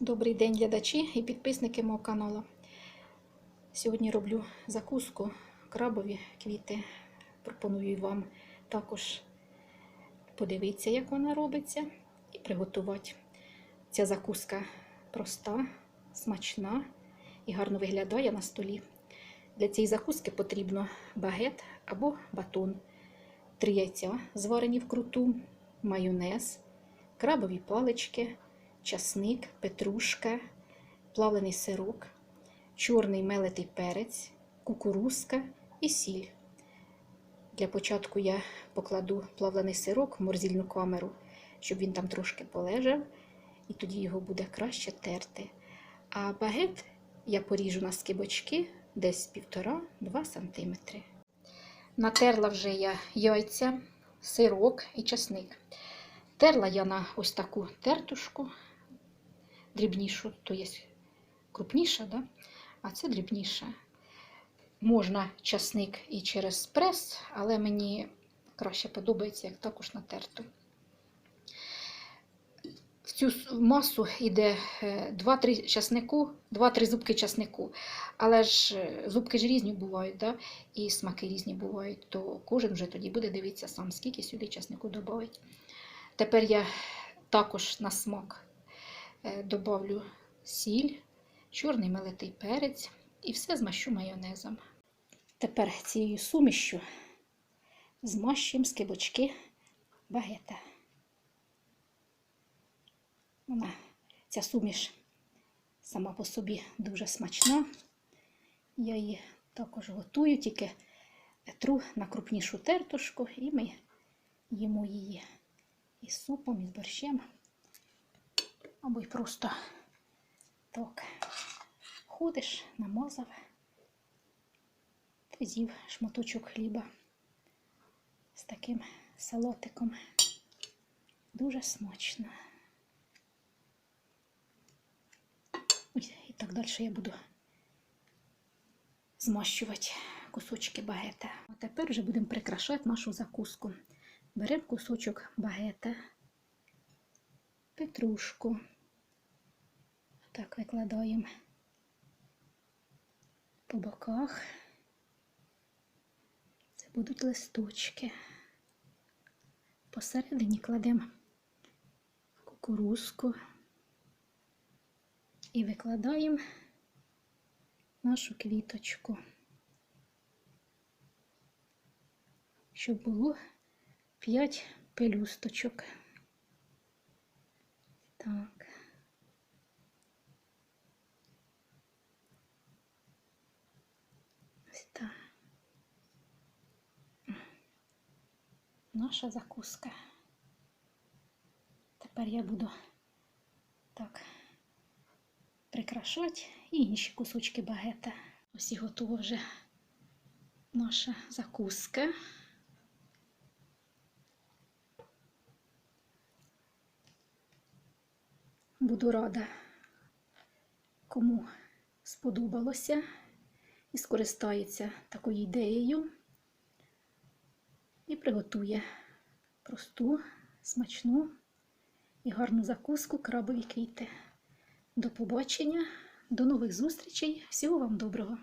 Добрий день, глядачі і підписники мого каналу. Сьогодні роблю закуску крабові квіти. Пропоную вам також подивитися, як вона робиться, і приготувати. Ця закуска проста, смачна і гарно виглядає на столі. Для цієї закуски потрібно багет або батон, три яйця, зварені вкруту, майонез, крабові палички часник, петрушка, плавлений сирок, чорний мелитий перець, кукурузка і сіль. Для початку я покладу плавлений сирок в морзильну камеру, щоб він там трошки полежав, і тоді його буде краще терти. А багет я поріжу на скибочки десь 1,5-2 см. Натерла вже я яйця, сирок і часник. Терла я на ось таку тертушку, дрібнішу, то є крупніша, да? а це дрібніша. Можна часник і через прес, але мені краще подобається, як також натерту. В цю масу йде 2-3 часнику, 2-3 зубки часнику. Але ж е, зубки ж різні бувають, да? і смаки різні бувають, то кожен вже тоді буде дивитися сам, скільки сюди часнику додати. Тепер я також на смак е, добавлю сіль, чорний мелитий перець і все змащу майонезом. Тепер цією сумішю змащуємо скибочки багета. Вона, ця суміш сама по собі дуже смачна. Я її також готую, тільки тру на крупнішу тертушку, і ми їмо її із супом, із борщем. Або й просто так ходиш, намазав, з'їв шматочок хліба з таким салатиком. Дуже смачно. І так далі я буду змащувати кусочки багета. А тепер вже будемо прикрашати нашу закуску. Беремо кусочок багета, петрушку. Так викладаємо по боках. Це будуть листочки. Посередині кладемо кукурузку і викладаємо нашу квіточку, щоб було 5 пелюсточок. Так. Ось так. Наша закуска. Тепер я буду так прикрашати і інші кусочки багета. Ось і готова вже наша закуска. Буду рада, кому сподобалося і скористається такою ідеєю і приготує просту, смачну і гарну закуску крабові квіти. До побачення, до нових зустрічей. Всього вам доброго!